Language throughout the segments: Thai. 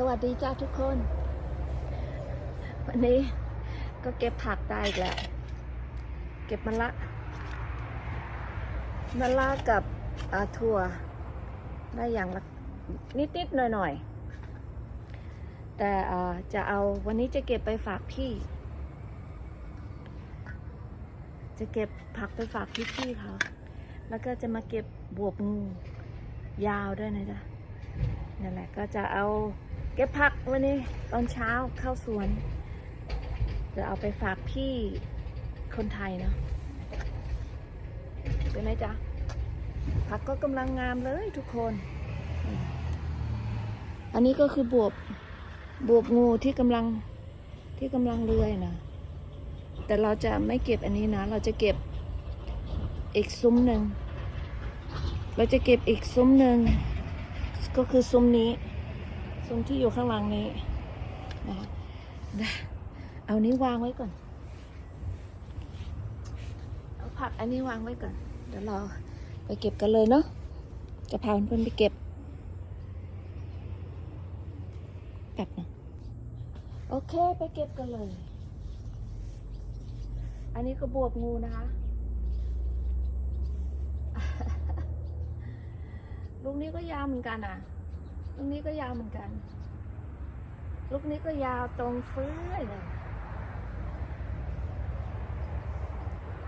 สวัสดีจ้าทุกคน วันนี้ก็เก็บผักได้อีกแล้ว เก็บมะละมะละกับถั่ว ได้อย่างละนิดๆหน่อยๆ แต่อ่จะเอาวันนี้จะเก็บไปฝากพี่ จะเก็บผักไปฝากพี่ๆเขา แล้วก็จะมาเก็บบวบงูยาวด้วยนะจ๊ะนั่นแหละก็จะเอา เก็บผักวันนี้ตอนเช้าเข้าสวนจะเอาไปฝากพี่คนไทยเนาะเป็นไหมจ๊ะผักก็กำลังงามเลยทุกคน อันนี้ก็คือบวบบวบงูที่กำลังที่กำลังเลื้อยนะแต่เราจะไม่เก็บอันนี้นะ เราจะเก็บอีกซุ้มหนึ่งเราจะเก็บอีกซุ้มหนึ่งก็คือซุ้มนี้ ซุ้มที่อยู่ข้างหลังนี้นะนะเอานี้วางไว้ก่อน เอาผักอันนี้วางไว้ก่อน เดี๋ยวเราไปเก็บกันเลยเนาะ จะพาเพื่อนๆไปเก็บแบบนะโอเคไปเก็บกันเลย อันนี้ก็บวบงูนะคะ ลูกนี้ก็ยาวเหมือนกันอะ ลูกนี้ก็ยาวเหมือนกัน ลูกนี้ก็ยาวตรงฟื้อเลย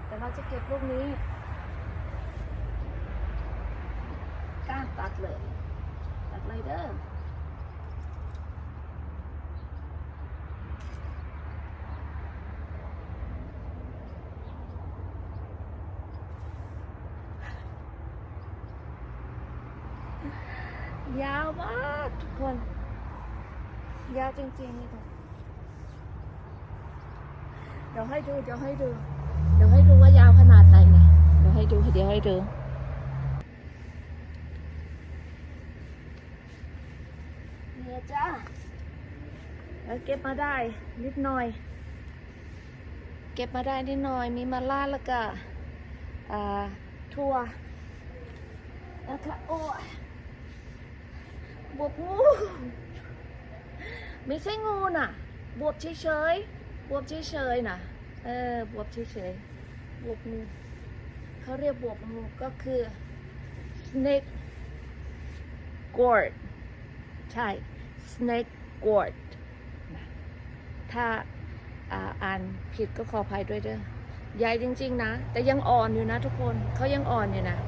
แต่เราจะเก็บลูกนี้ก้านตัดเลย ตัดเลยเด้อ ยาวมากทุกคน ยาวจริงๆนี่ค่ะเดี๋ยวให้ดู เดี๋ยวให้ดู เดี๋ยวให้ดูว่ายาวขนาดไหนนะเดี๋ยวให้ดู เดี๋ยวให้ดูเนี่ยจ้าแล้วเก็บมาได้นิดหน่อย เก็บมาได้นิดหน่อย มีมะล่าแล้วก็ อ่าถั่วนะคะโอ้ บวบงูไม่ใช่งูน่ะ บวบเฉยๆ บวบเฉยๆน่ะ เออ บวบเฉยๆ บวบงูเขาเรียกบวบงูก็คือ snake gourd ใช่ snake gourd ถ้าอ่าอ่านผิดก็ขออภัยด้วยเด้อใหญ่จริง ๆ นะ แต่ยังอ่อนอยู่นะทุกคน เขายังอ่อนอยู่นะ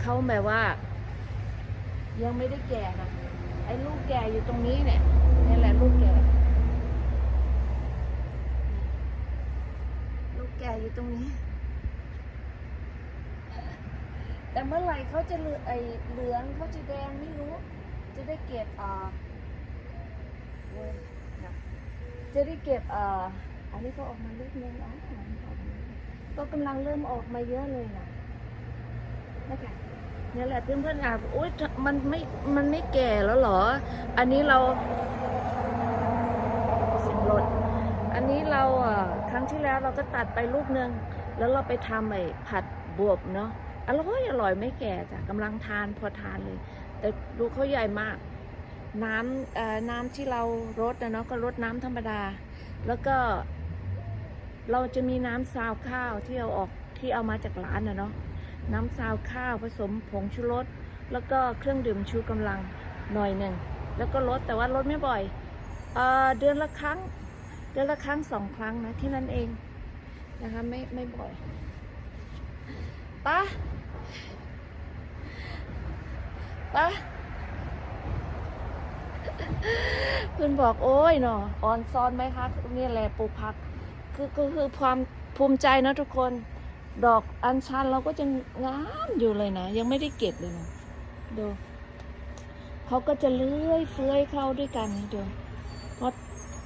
เขาแบบว่า ยังไม่ได้แก่นะไอ้ลูกแก่อยู่ตรงนี้เนี่ยนี่แหละลูกแก่ ลูกแก่อยู่ตรงนี้ แต่เมื่อไหร่เขาจะเหลือไอ้เหลืองเขาจะแดงไม่รู้ จะได้เก็บอ่าเว้ยนะจะได้เก็บอ่าอันนี้ก็ออกมาลูกนึงอ๋อก็กำลังเริ่มออกมาเยอะเลยนะนะคะ นี่แหละเพื่อนๆอะโอ๊ยมันไม่ มันไม่แก่แล้วเหรอ อันนี้เราเสิงรถอันนี้เราอะครั้งที่แล้วเราก็ตัดไปลูกหนึ่งแล้วเราไปทำไอ้ผัดบวบเนาะ อร่อยอร่อยไม่แก่จ้ะกำลังทานพอทานเลย แต่ดูเขาใหญ่มาก น้ำน้ำที่เรารดนะเนาะก็รดน้ำธรรมดา แล้วก็ เราจะมีน้ำซาวข้าวที่เอาออกที่เอามาจากร้านนะเนาะ น้ำซาวข้าวผสมผงชูรสแล้วก็เครื่องดื่มชูกำลังหน่อยหนึ่งแล้วก็ลดแต่ว่าลดไม่บ่อยเอเดือนละครั้ง เดือนละครั้งสองครั้งนะที่นั่นเองนะคะไม่ไม่บ่อยปะปะเพื่อนบอกโอ้ยเนาะอ่อนซ้อนไหมคะนี่แหละปลูกผัก คือก็คือความภูมิใจนะทุกคน ดอกอัญชันเราก็จะงามอยู่เลยนะ ยังไม่ได้เก็บเลยนะดูเขาก็จะเลื้อยเฟื้อยเข้าด้วยกันนี่ดูเพราะ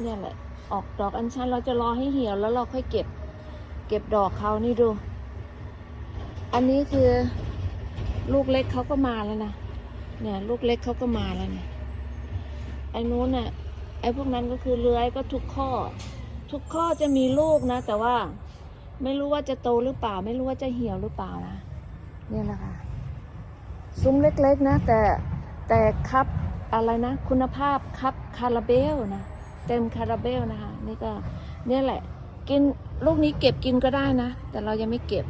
เนี่ยแหละ ออกดอกอัญชันเราจะรอให้เหี่ยวแล้วเราค่อยเก็บ เก็บดอกเขานี่ดู อันนี้คือลูกเล็กเขาก็มาแล้วนะเนี่ยลูกเล็กเขาก็มาแล้วเนี่ยไอ้นู้นน่ะไอ้พวกนั้นก็คือเลื้อยก็ทุกข้อ ทุกข้อจะมีลูกนะ แต่ว่า ไม่รู้ว่าจะโตหรือเปล่า ไม่รู้ว่าจะเหี่ยวหรือเปล่านะเนี่ยแหละค่ะ ซุ้มเล็กๆนะ แต่แต่ครับอะไรนะ คุณภาพครับคาราเบลนะ เต็มคาราเบลนะคะ นี่ก็เนี่ยแหละ กินลูกนี้เก็บกินก็ได้นะ แต่เรายังไม่เก็บ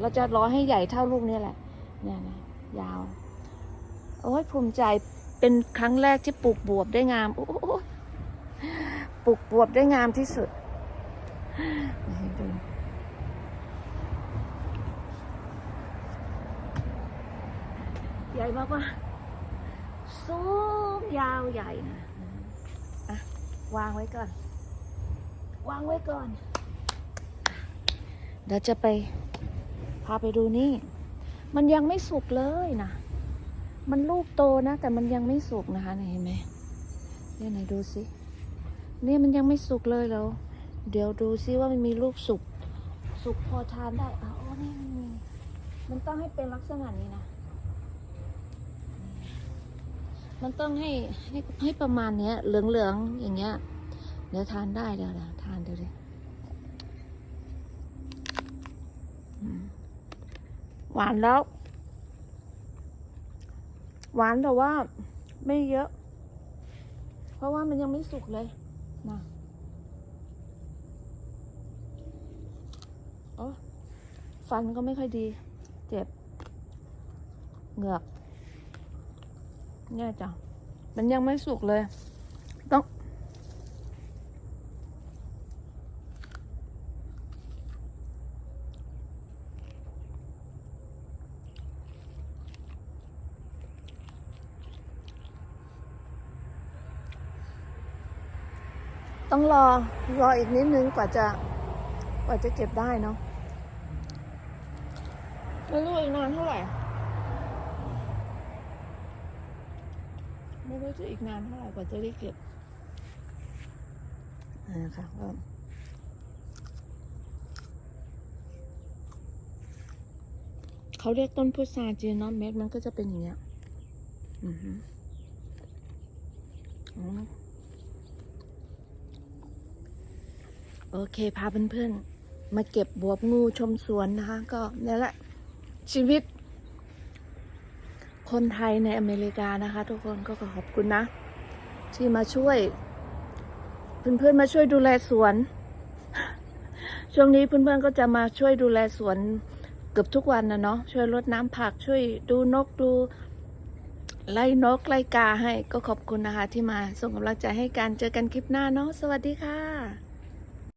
เราจะรอให้ใหญ่เท่าลูกนี้แหละ เนี่ยนะยาว โอ้ยภูมิใจเป็นครั้งแรกที่ปลูกบวบได้งามโอ้โหปลูกบวบได้งามที่สุด ให้ดูใหญ่มากว่าสูงยาวใหญ่นะอะวางไว้ก่อน วางไว้ก่อน เดี๋ยวจะไป พาไปดูนี่ มันยังไม่สุกเลยนะ มันลูกโตนะ แต่มันยังไม่สุกนะคะเนี่ยเห็นไหมเนี่ยไหนดูสิ เนี่ยมันยังไม่สุกเลยแล้ว เดี๋ยวดูซิว่ามันมีลูกสุก สุกพอทานได้อ๋อนี่มันมี มันต้องให้เป็นลักษณะนี้นะ มันต้องให้ให้ให้ประมาณเนี้ย เหลืองๆอย่างเงี้ย เดี๋ยวทานได้เดี๋ยวเดี๋ยวทานเดี๋ยวดิอืมหวานแล้ว หวานแต่ว่าไม่เยอะ เพราะว่ามันยังไม่สุกเลยนะ โอ้ฟันก็ไม่ค่อยดี เจ็บ เหงือกเนี่ยจ้ะมันยังไม่สุกเลย ต้อง ต้องรอ รออีกนิดนึงกว่าจะ กว่าจะเก็บได้เนาะไม่รู้อีกนานเท่าไหร่ไม่รู้จะอีกนานเท่าไหร่กว่าจะได้เก็บนะคะก็เขาเรียกต้นพุทราจีนเนาะเม็ดมันก็จะเป็นอย่างเงี้ยอือฮึอ๋อโอเค พาเพื่อนๆ มาเก็บบวบงูชมสวนนะคะ ก็นี่แหละ ชีวิต คนไทยในอเมริกานะคะ ทุกคนก็ขอบคุณนะ ที่มาช่วย เพื่อนๆมาช่วยดูแลสวน ช่วงนี้เพื่อนๆก็จะมาช่วยดูแลสวนเกือบทุกวันนะเนาะช่วยรดน้ำผักช่วยดูนกดูไล่นกไล่กาให้ก็ขอบคุณนะคะ ที่มาส่งกำลังใจให้กันเจอกันคลิปหน้าเนาะสวัสดีค่ะ